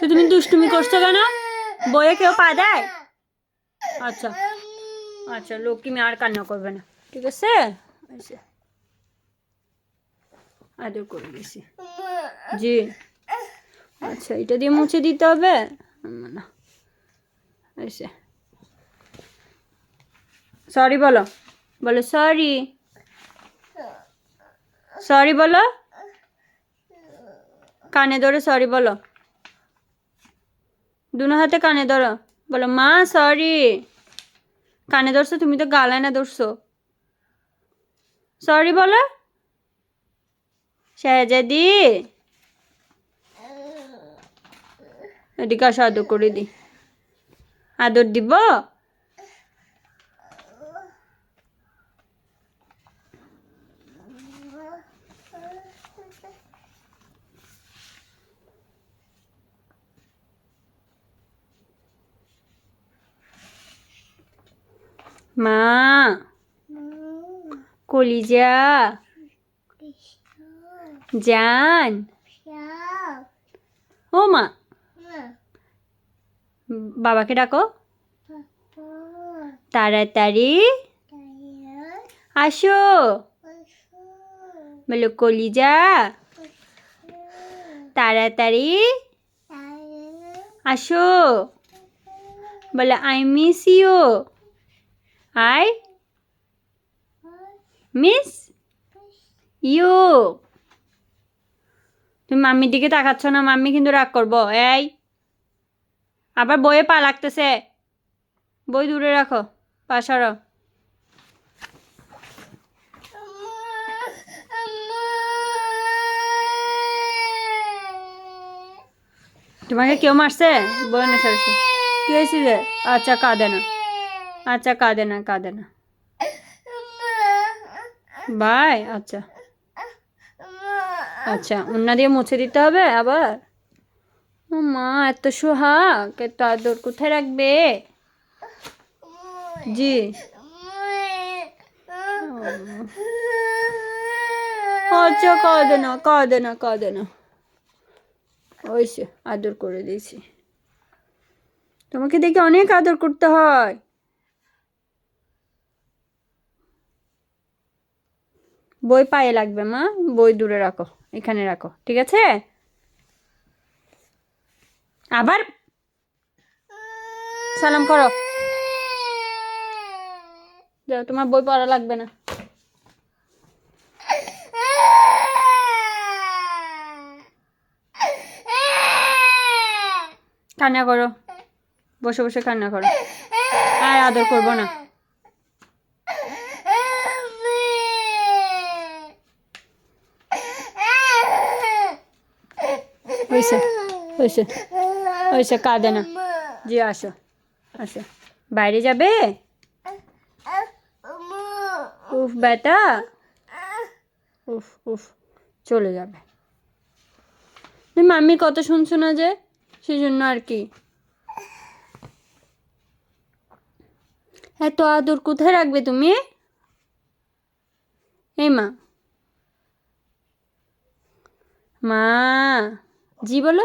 তো তুমি দুষ্টুমি করছ কেন? বইয়ে কেউ পা দেয়? আচ্ছা। আচ্ছা লক্ষ্মী আর কান্না করবে না। ঠিক আছে? আচ্ছা। আদর করে দিছি। জি। আচ্ছা এটা দিয়ে মুছে দিতে হবে? না। আচ্ছা। সরি বলো। বলো সরি সরি বলো। কানে ধরে সরি বলো। দুনো হাতে কানে ধরো। বলো, মা সরি কানে ধরছো, তুমি তো গালায় না ধরছো। সরি বলো। শাহজাদি। এদিকে আসো, আদর করে দি। আদর দিব? মা, কলিজা, জান। ও মা, বাবাকে ডাকো। তাড়াতাড়ি। আসো। বলো, কলিজা, তাড়াতাড়ি। আসো। বলে, I miss you. I miss you তুমি মাম্মির দিকে তাকাচ্ছ না, মাম্মি কিন্তু রাগ করব। এই! আবার বইয়ে পা লাগতেছে। বই দূরে রাখো, পা সরাও। তোমাকে কেউ মারছে? বই না কি হয়েছে যে? আচ্ছা কাঁদে না। আচ্ছা কাঁদে না কাঁদে না। বাই আচ্ছা। আচ্ছা উন্না দিয়ে মুছে দিতে হবে আবার? ও মা এত সোহাগ এত আদর কোথায় রাখবে? জি। আচ্ছা কাঁদে না কাঁদে না কাঁদে না। ওই সে আদর করে দিয়েছি। তোমাকে দেখে অনেক আদর করতে হয়। বই পায়ে লাগবে, মা। বই দূরে রাখো, এখানে রাখো, ঠিক আছে? আবার সালাম করো। যাও, তোমার বই পড়া লাগবে না। কান্না করো। বসে বসে কান্না করো। আর আদর করব না। হয়েছে হয়েছে হয়েছে কাঁদে না। জি, আসো আসো। বাইরে যাবে? উফ বেটা উফ উফ, চলে যাবে। মাম্মি কত শুনছো না যে? সেই জন্য আর কি। এত আদর কোথায় রাখবে তুমি? এই মা। মা। জি বলো।